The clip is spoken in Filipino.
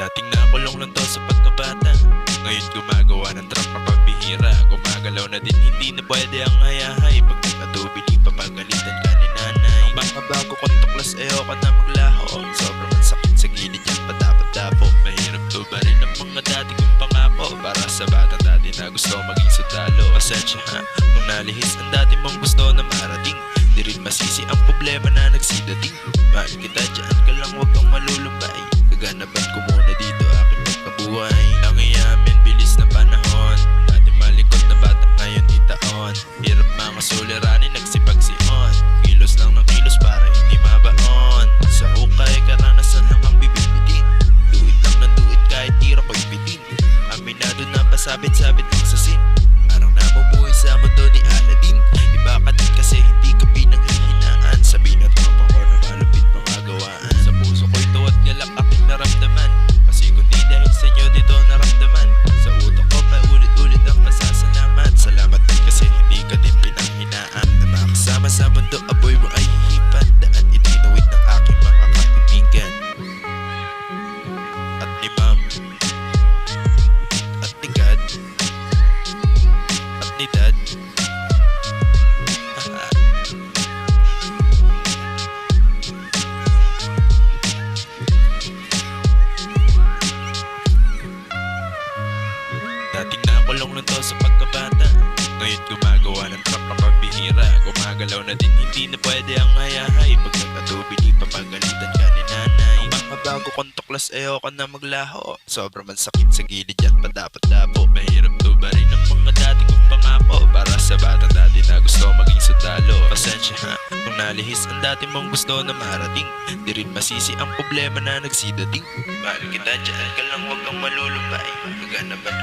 Dating nakulong lang daw sa pagkabata. Ngayon gumagawa ng trap mapabihira Gumagalaw na din hindi na pwede ang hayahay. Pagkakatubili papagalitan ka ni nanay. Ang mga bago kong tuklas ayoko na maglaho Sobrang sakit sa gilid yan padapo-dapo Mahirap to ba rin ang mga dati kong pangako. Para sa batang dati na gusto maging sundalo. Pasensya ha, nung nalihis ang dati mong gusto na marating na pasabit-sabit lang sa sin Parang namumuhay sa mundo ni Aladdin. Iba ka din kasi hindi ka pinanghihinaan. Sabihin at mga ko na malupit mga gawaan. Sa puso ko'y tuwat galak aking naramdaman. Kasi kundi dahil sa inyo dito naramdaman. Sa utak ko pa ulit-ulit ang pasasalamat Salamat din kasi hindi ka din pinanghinaan. Na makasama sa mundo aboy mo ay Dating nakulong lang to sa pagkabata. Ngayon gumagawa ng trap na pambihira Gumagalaw na din hindi na pwede ang hayahay. Pag nagkatubili papagalitan ka ni nanay. Ang mga bago kong tuklas ayoko na maglaho. Sobrang man sakit sa gilid yan padapat-dapo Mahirap to ba rin ang mga dati kong pangako? Para sa bata dati na gusto maging sundalo. Pasensya ha Kung nalihis ang dati mong gusto na marating. Di rin masisi ang problema na nagsidating. Mahal kita dyan ka lang huwag kang malulumbay Gaganapan ko